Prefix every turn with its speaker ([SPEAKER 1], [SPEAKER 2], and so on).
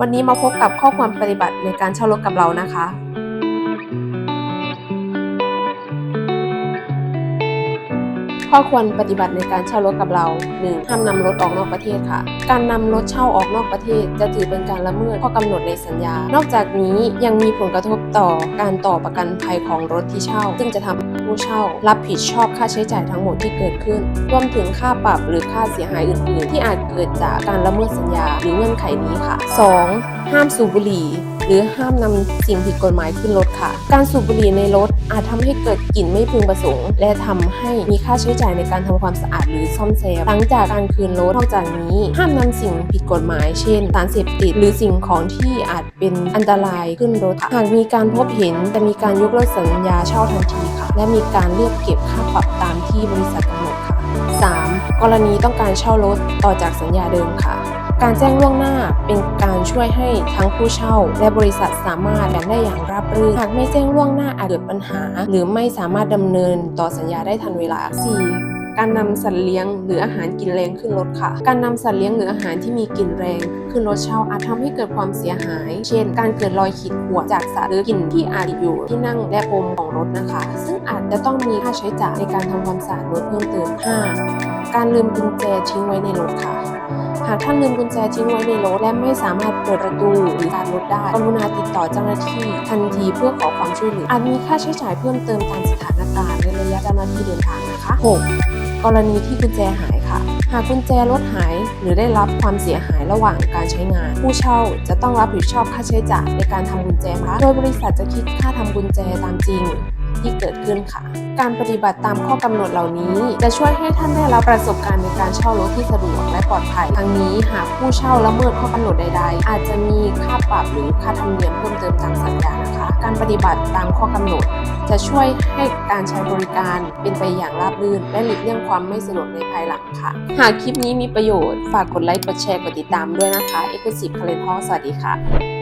[SPEAKER 1] วันนี้มาพบกับข้อความปฏิบัติในการเช่ารถกับเรานะคะ ข้อควรปฏิบัติในการเช่ารถกับเรา 1. ห้ามนำรถออกนอกประเทศค่ะ การนำรถเช่าออกนอกประเทศจะถือเป็นการละเมิดข้อกำหนดในสัญญา นอกจากนี้ยังมีผลกระทบต่อการต่อประกันภัยของรถที่เช่า ซึ่งจะทำ ผู้เช่า รับผิดชอบค่าใช้จ่ายทั้งหมดที่เกิดขึ้น รวมถึงค่าปรับหรือค่าเสียหายอื่นๆ ที่อาจเกิดจากการละเมิดสัญญาหรือเงื่อนไขนี้ค่ะ 2. ห้ามสูบบุหรี่ หรือห้ามนำสิ่งผิดกฎหมายขึ้นรถค่ะ การสูบบุหรี่ในรถอาจทำให้เกิดกลิ่นไม่พึงประสงค์ และทำให้มีค่าใช้จ่ายในการทำความสะอาดหรือซ่อมแซมหลังจากการคืนรถนอกจากนี้ห้ามนำสิ่งผิดกฎหมาย เช่นสารเสพติดหรือสิ่งของที่อาจเป็นอันตรายขึ้นรถหากมีการพบเห็นจะมีการยกเลิกสัญญาเช่าทันทีค่ะ และมีการเรียกเก็บค่าปรับตามที่บริษัทกำหนดค่ะ 3. กรณีต้องการเช่ารถต่อจากสัญญาเดิมค่ะ การแจ้งล่วงหน้าเป็นการช่วยให้ทั้งผู้เช่า และบริษัทสามารถแบ่งได้อย่างราบรื่น หากไม่แจ้งล่วงหน้าอาจเกิดปัญหา หรือไม่สามารถดำเนินต่อสัญญาได้ทันเวลา 4. การนำสัตว์เลี้ยงหรืออาหารกลิ่นแรงขึ้นรถค่ะ การนำสัตว์เลี้ยงหรืออาหารที่มีกลิ่นแรง ขึ้นรถเช่าอาจทำให้เกิดความเสียหาย เช่น การเกิดรอยขีดข่วนจากสัตว์หรือกลิ่นที่อาจอยู่ที่นั่งและพรมของรถนะคะ ซึ่งอาจจะต้องมีค่าใช้จ่ายในการทำความสะอาดรถเพิ่มเติม 5. การลืมกุญแจทิ้งไว้ในรถค่ะ หากท่านลืมกุญแจทิ้งไว้ในรถและไม่สามารถเปิดประตูหรือการรถได้ กรุณาติดต่อเจ้าหน้าที่ทันทีเพื่อขอความช่วยเหลือ อาจมีค่าใช้จ่ายเพิ่มเติมตามสถานการณ์และระยะเจ้าหน้าที่เดินทางนะคะ 6. กรณีที่กุญแจหายค่ะ หากกุญแจรถหายหรือได้รับความเสียหายระหว่างการใช้งาน ผู้เช่าจะต้องรับผิดชอบค่าใช้จ่ายในการทำกุญแจมาโดยบริษัทจะคิดค่าทำกุญแจตามจริง ที่เกิดขึ้นค่ะ การปฏิบัติตามข้อกำหนดเหล่านี้จะช่วยให้ท่านได้รับประสบการณ์ในการเช่ารถที่สะดวกและปลอดภัย ทั้งนี้หากผู้เช่าละเมิดข้อกำหนดใด ๆ อาจจะมีค่าปรับหรือค่าธรรมเนียมเพิ่มเติมตามสัญญานะคะ การปฏิบัติตามข้อกำหนด จะช่วยให้การใช้บริการเป็นไปอย่างราบรื่น และหลีกเลี่ยงความไม่สะดวกในภายหลังค่ะ หากคลิปนี้มีประโยชน์ฝากกดไลค์กดแชร์กดติดตามด้วยนะคะ e x c l u s i v e Current Talk สวัสดีค่ะ